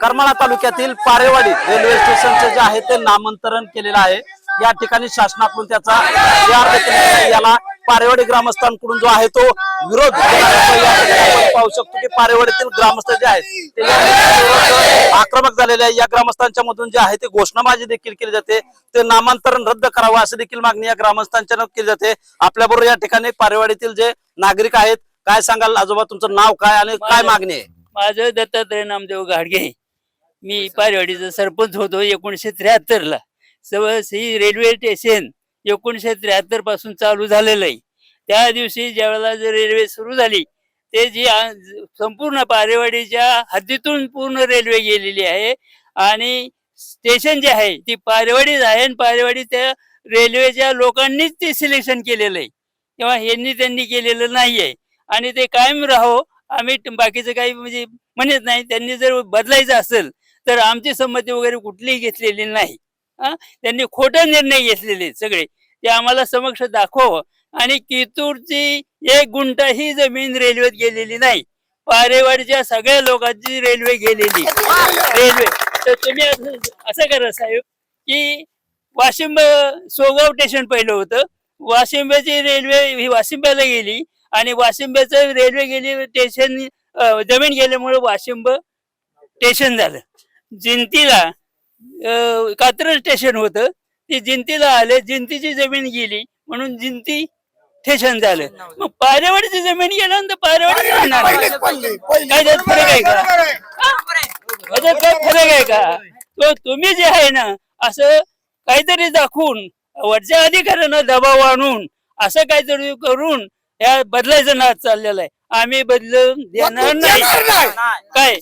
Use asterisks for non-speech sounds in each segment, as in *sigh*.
करमाळा तालुक्यातील पारेवाडी रेल्वे स्टेशनचे जे आहे ते नामांतरण केलेलं आहे. या ठिकाणी शासनाकडून त्याचा याला पारेवाडी ग्रामस्थांकडून जो आहे तो विरोध पाहू शकतो की पारेवाडीतील ग्रामस्थ जे आहेत ते आक्रमक झालेले आहे. या ग्रामस्थांच्या मधून जे आहे ते घोषणाबाजी देखील केली जाते. ते नामांतरण रद्द करावं अशी देखील मागणी या ग्रामस्थांच्या केली जाते. आपल्याबरोबर या ठिकाणी पारेवाडीतील जे नागरिक आहेत काय सांगाल आजोबा? तुमचं नाव काय आणि काय मागणी आहे? माझं दत्तात्रय नामदेव गाडगे मी पारवाडीचा सरपंच होतो एकोणीसशे त्र्याहत्तर ला सवस ही रेल्वे स्टेशन एकोणीसशे त्र्याहत्तरपासून चालू झालेलं आहे. त्या दिवशी ज्यावेळेला जर रेल्वे सुरू झाली ते जी संपूर्ण पारेवाडीच्या हद्दीतून पूर्ण रेल्वे गेलेली आहे आणि स्टेशन जे आहे ती पारेवाडीच आहे आणि पारेवाडी त्या रेल्वेच्या लोकांनीच ते सिलेक्शन केलेलं आहे. तेव्हा यांनी त्यांनी केलेलं नाहीये. आणि ते कायम राहो आम्ही बाकीचं काही म्हणजे म्हणत नाही त्यांनी जर बदलायचं असेल तर आमची संमती वगैरे कुठलीही घेतलेली नाही. त्यांनी खोटा निर्णय घेतलेले सगळे. ते आम्हाला समक्ष दाखवावं. आणि कितूरची एक गुंठा ही जमीन रेल्वेत गेलेली नाही. पारेवाडीच्या सगळ्या लोकांची रेल्वे गेलेली. रेल्वे. तर तुम्ही असं करा साहेब की वाशिंब सोगाव स्टेशन पहिलं होतं. वाशिंब्याची रेल्वे ही वाशिंब्याला गेली. आणि वाशिंब्याचं रेल्वे गेली स्टेशन जमीन गेल्यामुळे वाशिंब स्टेशन झालं. जिंतीला कात्रज स्टेशन होतं. ते जिंतीला आले जिंतीची जमीन गेली म्हणून जिंती स्टेशन झालं. मग पारेवाडीची जमीन गेल्यानंतर पारेवाडी राहणार काय त्यात फरक आहे का? याच्यात काय फरक आहे का? तो तुम्ही जे आहे ना असं काहीतरी दाखवून वरच्या अधिकाऱ्यांना दबाव आणून असं काहीतरी करून या बदलायचं नाच चाललेला आहे. आम्ही बदलून देणार नाही. काय?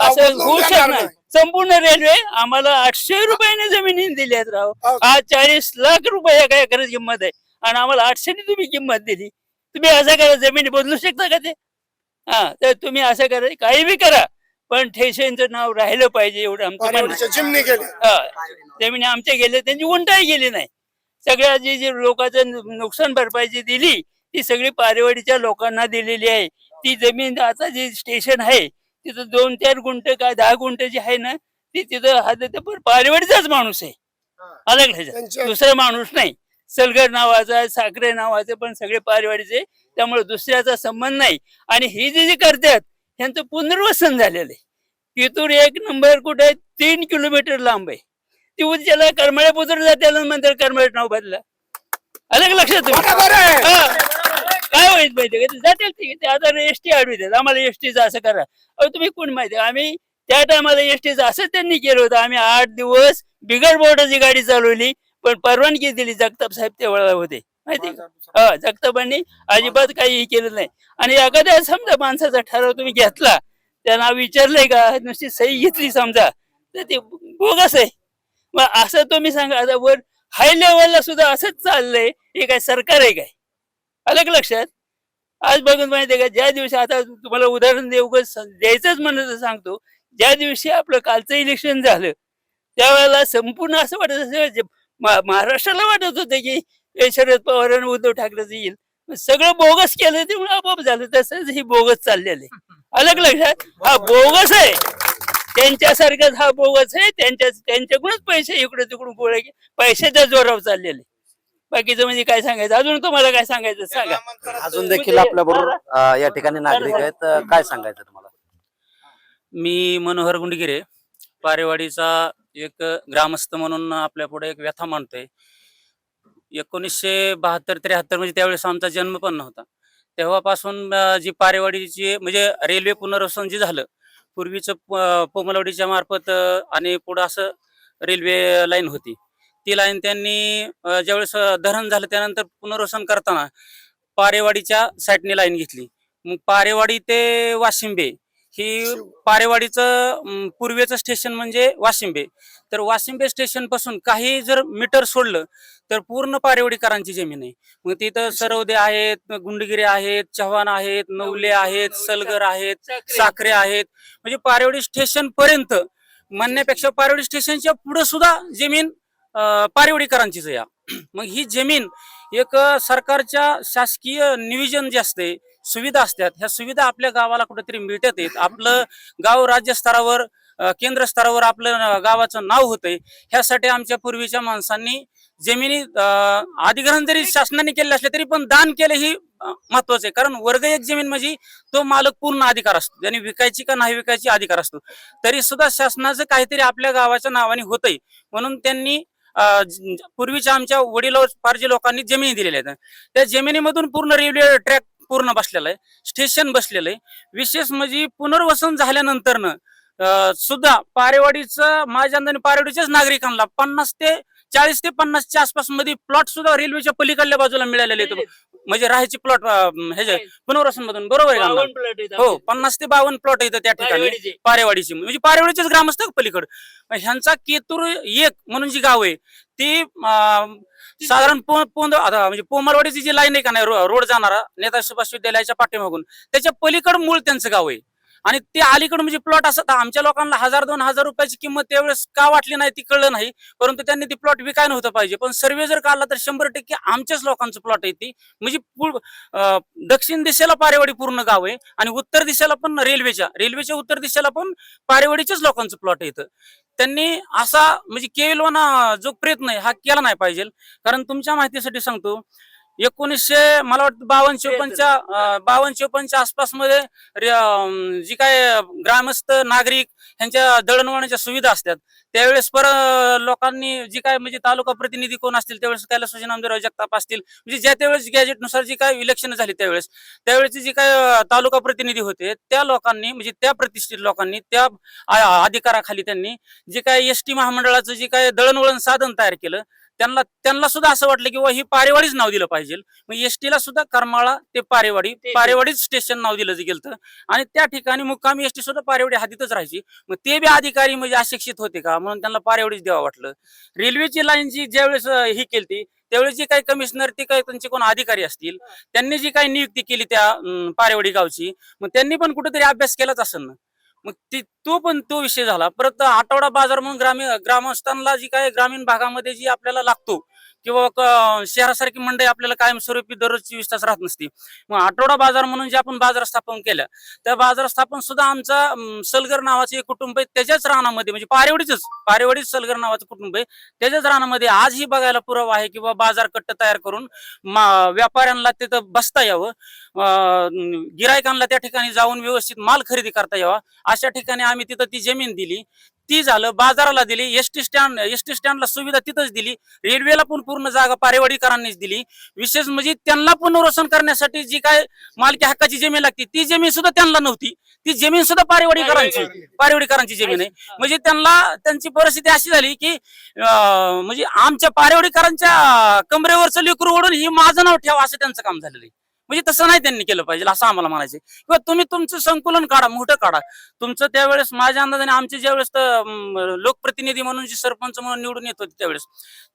असं होऊ नाही. संपूर्ण रेल्वे आम्हाला आठशे रुपयाने जमिनी दिली आहेत राव. आज चाळीस लाख रुपये एका एकराची किंमत आहे. आणि आम्हाला आठशेने तुम्ही किंमत दिली. तुम्ही असं करा जमिनी बदलू शकता का ते? हा तर तुम्ही असं करा काही बी करा. पण ठेशनचं नाव राहिलं पाहिजे एवढं आमचं. जमिनी आमच्या गेले त्यांची उंटाही गेली नाही. सगळ्या जी जी लोकांचं नुकसान भरपाई जी दिली ती सगळी पारेवाडीच्या लोकांना दिलेली आहे. ती जमीन आता जी स्टेशन आहे तिथं दोन चार गुंठ काय दहा गुंठ जी आहे ना ती तिथं हा. पण पारेवाडीचाच माणूस आहे अलग दुसरा माणूस नाही. सलगर नावाचा साखरे नावाचे पण सगळे पारेवाडीचे त्यामुळे दुसऱ्याचा संबंध नाही. आणि ही जी जी करतात यांचं पुनर्वसन झालेलं आहे. तिथून एक नंबर कुठे तीन किलोमीटर लांब आहे. ती उद्याला करमाळे पुत्र जाते नंतर करमाळे नाव बदला. अलग लक्षात तुम्ही. काय होईल माहिती का? जातील ठीक ते आता एसटी आडवी आम्हाला एसटीचं असं करा. अहो तुम्ही कोण माहिती? आम्ही त्या टायमाला एसटीचं असं त्यांनी केलं होतं. आम्ही आठ दिवस बिगर बोर्डाची गाडी चालवली पण परवानगी दिली जगताप साहेब तेवढा होते. माहिती? हा जगतापांनी अजिबात काही केलं नाही. आणि एखाद्या समजा माणसाचा ठराव तुम्ही घेतला त्यांना विचारलंय का? नुसती सही घेतली समजा. तर ते बोगस आहे. मग असं तुम्ही सांगा आता वर हाय लेवलला सुद्धा असंच चाललंय. हे काय सरकार आहे काय? अलग लक्षात. आज बघून माहितीये का ज्या दिवशी आता तुम्हाला उदाहरण देऊ द्यायचंच म्हणत सांगतो ज्या दिवशी आपलं कालचं इलेक्शन झालं त्यावेळेला संपूर्ण असं वाटत महाराष्ट्राला वाटत होतं की शरद पवार आणि उद्धव ठाकरेचं येईल. सगळं बोगस केलं ते आपोआप झालं तसंच ही बोगस चाललेलं आहे. अलग लक्षात हा बोगस आहे. त्यांच्यासारखाच हा बोगस आहे त्यांच्या त्यांच्याकडूनच पैसे इकडे तिकडून गोळे पैशाच्या जोरावर चाललेले. बाकीचं म्हणजे काय सांगायचं? अजून तुम्हाला काय सांगायचं? सांगा. अजून देखील आपल्या बरोबर या ठिकाणी नागरिक आहेत. अं, काय सांगायचं तुम्हाला? मी मनोहर गुंडगिरे पारेवाडीचा एक ग्रामस्थ म्हणून आपल्या पुढे एक व्यथा मांडतोय. एकोणीसशे बहात्तर त्र्याहत्तर म्हणजे त्यावेळेस आमचा जन्म पण नव्हता. तेव्हापासून अं, जी पारेवाडीची म्हणजे रेल्वे पुनर्वसन जे झालं पूर्वीचं प- पोमलवाडीच्या मार्फत अं, आणि पुढं असं रेल्वे लाईन होती. ती लाईन त्यांनी ज्यावेळेस धरण झालं त्यानंतर पुनर्वसन करताना पारेवाडीच्या साईडने लाईन घेतली. मग पारेवाडी ते वाशिंबे ही पारेवाडीचं पूर्वेचं स्टेशन म्हणजे वाशिंबे. तर वाशिंबे स्टेशनपासून काही जर मीटर सोडलं तर पूर्ण पारेवाडीकरांची जमीन आहे. मग तिथं सरवदे आहेत गुंडगिरे आहेत चव्हाण आहेत नवले आहेत सलगर आहेत साखरे आहेत. म्हणजे पारेवाडी स्टेशन पर्यंत म्हणण्यापेक्षा पारेवाडी स्टेशनच्या पुढे सुद्धा जमीन पारिवडीकरांचीच या. *clears throat* मग ही जमीन एक सरकारच्या शासकीय नियोजन जे असते सुविधा असतात ह्या सुविधा आपल्या गावाला कुठेतरी मिळतात येत आपलं गाव राज्य स्तरावर केंद्र स्तरावर आपलं गावाचं नाव होतंय. ह्यासाठी आमच्या पूर्वीच्या माणसांनी जमिनी अधिग्रहण जरी शासनाने केले असले तरी पण दान केलं ही महत्वाचं आहे. कारण वर्ग एक जमीन म्हणजे तो मालक पूर्ण अधिकार असतो. त्याने विकायची का नाही विकायची अधिकार असतो. तरी सुद्धा शासनाचं काहीतरी आपल्या गावाच्या नावाने होतंय. म्हणून त्यांनी पूर्वीच्या आमच्या वडिलावर फार जे लोकांनी जमिनी दिलेल्या आहेत. त्या जमिनीमधून पूर्ण रेल्वे ट्रॅक पूर्ण बसलेला आहे. स्टेशन बसलेलं आहे. विशेष म्हणजे पुनर्वसन झाल्यानंतरनं अ, सुद्धा पारेवाडीचं माझ्या अंदाने पारेवाडीच्याच नागरिकांना पन्नास ते चाळीस ते पन्नासच्या आसपासमध्ये प्लॉट सुद्धा रेल्वेच्या पलीकडल्या बाजूला मिळालेले आहेत. म्हणजे राहायची प्लॉट ह्याच्या पुनर्वसन मधून. बरोबर आहे हो. पन्नास ते बावन्न प्लॉट येतं त्या ठिकाणी. पारेवाडीचे. पारेवाडीची. म्हणजे पारेवाडीचेच ग्रामस्थ पलीकड. ह्यांचा केतूर एक म्हणून जी गाव आहे ती साधारण पोंद म्हणजे पोमरवाडीची जी लाईन आहे का नाही रोड जाणारा नेता सुभाष विद्यालयाच्या पाठीमागून त्याच्या पलीकड मूळ त्यांचं गाव आहे. आणि ते अलीकडून म्हणजे प्लॉट असत तर आमच्या लोकांना हजार दोन हजार रुपयाची किंमत त्यावेळेस का वाटली नाही ती कळलं नाही. परंतु त्यांनी ती प्लॉट विकाय नव्हतं पाहिजे. पण सर्वे जर काढला तर शंभर टक्के आमच्याच लोकांचं प्लॉट आहे ती. म्हणजे दक्षिण दिशेला पारेवाडी पूर्ण गाव आहे आणि उत्तर दिशेला पण रेल्वेच्या रेल्वेच्या उत्तर दिशेला पण पारेवाडीच्याच लोकांचं प्लॉट आहे त्यांनी असा म्हणजे केवलवाना जो प्रयत्न आहे हा केला नाही पाहिजे. कारण तुमच्या माहितीसाठी सांगतो एकोणीसशे मला वाटतं बावन्न चोपन्नच्या बावन्न चोपन्नच्या आसपासमध्ये जी काय ग्रामस्थ नागरिक ह्यांच्या दळणवळणाच्या सुविधा असतात. त्यावेळेस पर लोकांनी जी काय म्हणजे तालुका प्रतिनिधी कोण असतील त्यावेळेस कैलास नामदेवराव जगताप असतील म्हणजे ज्या त्यावेळेस गॅजेटनुसार जी काय इलेक्शन झाली त्यावेळेस त्यावेळेचे जे काय तालुका प्रतिनिधी होते त्या लोकांनी म्हणजे त्या प्रतिष्ठित लोकांनी त्या अधिकाराखाली त्यांनी जे काय एस टी महामंडळाचं जे काय दळणवळण साधन तयार केलं त्यांना त्यांना सुद्धा असं वाटलं की ही पारेवाडीच नाव दिलं पाहिजे. मग एस ला सुद्धा करमाळा ते पारेवाडी पारेवाडीच स्टेशन नाव दिलं गेलं आणि त्या ठिकाणी मुक्कामी एस टी सुद्धा पारेवाडी हद्दीतच राहायची. मग ते बी अधिकारी म्हणजे अशिक्षित होते का? म्हणून त्यांना पारेवाडीच द्यावं वाटलं. रेल्वेची लाईन जी ज्यावेळेस ही केली त्यावेळेस जे काही कमिशनर ते काही त्यांचे कोण अधिकारी असतील त्यांनी जी काही नियुक्ती केली त्या पारेवाडी गावची मग त्यांनी पण कुठेतरी अभ्यास केलाच असेल ना? मग ती तो पण तो विषय झाला. परत आठवडा बाजार म्हणून ग्रामीण ग्रामस्थांना जी काय ग्रामीण भागामध्ये जी आपल्याला लागतो किंवा शहरासारखी मंडई आपल्याला कायमस्वरूपी दररोजची विश्वास राहत नसती. मग आठवडा बाजार म्हणून जे आपण बाजार स्थापन केलं त्या बाजार स्थापन सुद्धा आमचा सलगर नावाचे एक कुटुंब आहे त्याच्याच रानामध्ये म्हणजे पारेवाडीच पारेवाडीच सलगर नावाचं कुटुंब आहे त्याच्याच रानामध्ये आजही बघायला पुरावा आहे किंवा बाजार कट्ट तयार करून व्यापाऱ्यांना तिथं बसता यावं. गिरायकांना त्या ठिकाणी जाऊन व्यवस्थित माल खरेदी करता यावा. अशा ठिकाणी आम्ही तिथं ती जमीन दिली. ती झालं बाजाराला दिली S T stand S T स्टँडला सुविधा तिथंच दिली. रेल्वेला पण पूर्ण जागा पारेवाडीकरांनीच दिली. विशेष म्हणजे त्यांना पुनर्वसन करण्यासाठी जी काय मालकी हक्काची जमीन लागते ती जमीन सुद्धा त्यांना नव्हती. ती जमीन सुद्धा पारेवाडीकरांची पारेवाडीकरांची. जमीन आहे. म्हणजे त्यांना त्यांची परिस्थिती अशी झाली की म्हणजे आमच्या पारेवाडीकरांच्या कमरेवरचं लेकरू ओढून ही माझं नाव ठेवा असं त्यांचं काम झालेलं आहे. म्हणजे तसं नाही त्यांनी केलं पाहिजे असं आम्हाला म्हणायचं किंवा तुम्ही तुमचं संकुलन काढा मोठं काढा. तुमचं त्यावेळेस माझ्या अंदाजाने आमचे ज्यावेळेस लोकप्रतिनिधी म्हणून जी सरपंच म्हणून निवडून येत होती त्यावेळेस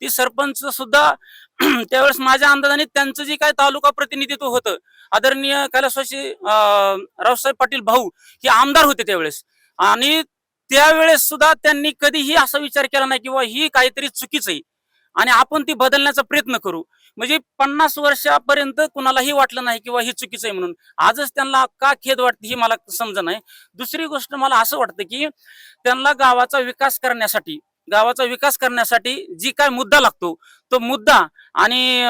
ती सरपंच सुद्धा *clears throat* त्यावेळेस माझ्या अंदाजाने त्यांचं जे काय तालुका प्रतिनिधित्व होतं आदरणीय कैलासवासी रावसाहेब पाटील भाऊ हे आमदार होते त्यावेळेस. आणि त्यावेळेस सुद्धा त्यांनी कधीही असा विचार केला नाही किंवा ही काहीतरी चुकीच आहे आणि आपण ती बदलण्याचा प्रयत्न करू. म्हणजे पन्नास वर्षापर्यंत कुणालाही वाटलं नाही किंवा हे चुकीचं आहे म्हणून. आजच त्यांना का खेद वाटते ही मला समज नाही दुसरी गोष्ट मला असं वाटतं की त्यांना गावाचा विकास करण्यासाठी गावाचा विकास करण्यासाठी जी काय मुद्दा लागतो तो मुद्दा आणि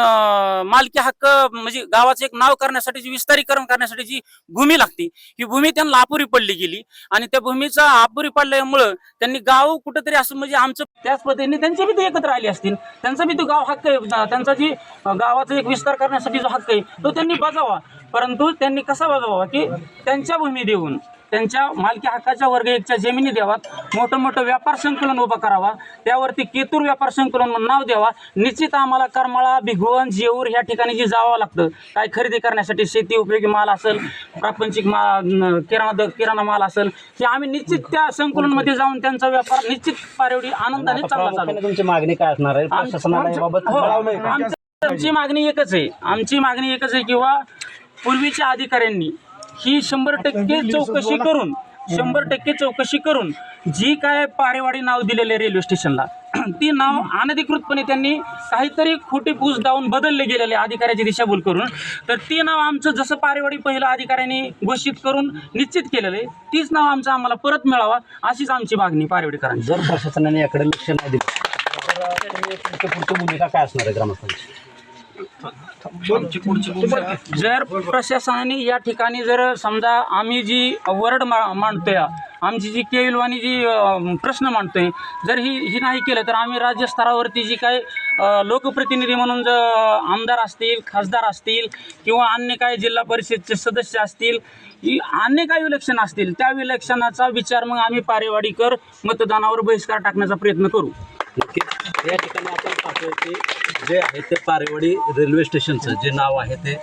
मालकी हक्क म्हणजे गावाचं एक नाव करण्यासाठी जी विस्तारीकरण करण्यासाठी जी भूमी लागते ही भूमी त्यांना अपुरी पडली गेली आणि त्या भूमीचा अपुरी पडल्यामुळं त्यांनी गाव कुठंतरी असं म्हणजे आमचं त्याच पद्धतीने त्यांचे बी ते एकत्र आले असतील. त्यांचा बी तो गाव हक्क आहे. त्यांचा जी गावाचा एक विस्तार करण्यासाठी जो हक्क आहे तो त्यांनी बजावा. परंतु त्यांनी कसा बजावा की त्यांच्या भूमी देऊन त्यांच्या मालकी हक्काच्या वर्ग एकच्या जमिनी द्यावात मोठं मोठं व्यापार संकुलन उभं करावा त्यावरती केतूर व्यापार संकुलन म्हणून नाव द्यावा. निश्चित आम्हाला करमाळा भिगवण जेऊर ह्या ठिकाणी जे जावं लागतं काय खरेदी करण्यासाठी शेती उपयोगी माल असेल प्रापंचिक मा किराणा किराणा माल असेल हे आम्ही निश्चित त्या संकुलनमध्ये जाऊन त्यांचा व्यापार निश्चित पारेवडी आनंदाने चालला चालू. तुमची मागणी काय असणार आहे? हो, आमची मागणी एकच आहे. आमची मागणी एकच आहे किंवा पूर्वीच्या अधिकाऱ्यांनी ही शंभर टक्के चौकशी करून शंभर टक्के चौकशी करून जी काय पारेवाडी नाव दिलेलं आहे रेल्वे स्टेशनला *clears throat* ती नाव अनधिकृतपणे त्यांनी काहीतरी खोटे पूस लावून बदलले गेलेले अधिकाऱ्याची दिशाभूल करून. तर ते नाव आमचं जसं पारेवाडी पहिलं अधिकाऱ्यांनी घोषित करून निश्चित केलेलं आहे तीच नाव आमचं आम्हाला परत मिळावा अशीच आमची मागणी पारेवाडीकरांची. जर प्रशासनाने याकडे लक्ष नाही दिलं तर पुढची भूमिका काय असणार आहे ग्रामस्थांची? जर प्रशासनाने या ठिकाणी जर समजा आम्ही जी वरड मा मांडतोय आमची जी केविलवाणी जी प्रश्न मांडतोय जर ही ही नाही केलं तर आम्ही राज्यस्तरावरती जी काही लोकप्रतिनिधी म्हणून जर आमदार असतील खासदार असतील किंवा अन्य काही जिल्हा परिषदचे सदस्य असतील ही अन्य काही विलक्षण असतील त्या विलक्षणाचा विचार मग आम्ही पारेवाडीकर मतदानावर बहिष्कार टाकण्याचा प्रयत्न करू. नक्कीच या ठिकाणी आपण पाहतोय की जे आहे ते पारेवाडी रेल्वे स्टेशनचं जे नाव आहे ते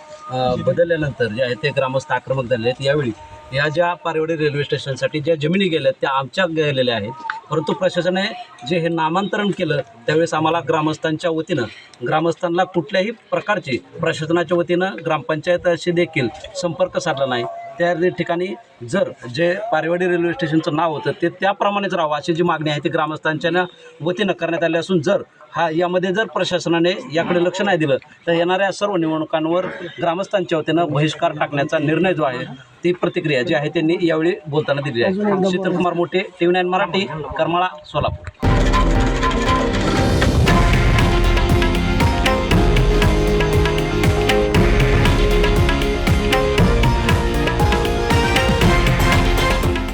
बदलल्यानंतर जे आहे ते ग्रामस्थ आक्रमक झालेले आहेत यावेळी. या ज्या पारेवाडी रेल्वे स्टेशनसाठी ज्या जमिनी गेल्या आहेत त्या आमच्या गेलेल्या आहेत. परंतु प्रशासनाने जे हे नामांतरण केलं त्यावेळेस आम्हाला ग्रामस्थांच्या वतीनं ग्रामस्थांना कुठल्याही प्रकारची प्रशासनाच्या वतीनं ग्रामपंचायताशी देखील संपर्क साधला नाही. त्या ठिकाणी जर जे पारेवाडी रेल्वे स्टेशनचं नाव होतं ते त्याप्रमाणेच राहावं अशी जी मागणी आहे ती ग्रामस्थांच्या वतीनं करण्यात आली असून जर हा यामध्ये जर प्रशासनाने याकडे लक्ष नाही दिलं तर येणाऱ्या सर्व निवडणुकांवर ग्रामस्थांच्या वतीनं बहिष्कार टाकण्याचा निर्णय जो आहे ती प्रतिक्रिया जी आहे त्यांनी यावेळी बोलताना दिली आहे. Shitalkumar Mothe T V nine Marathi Karmala Solapur.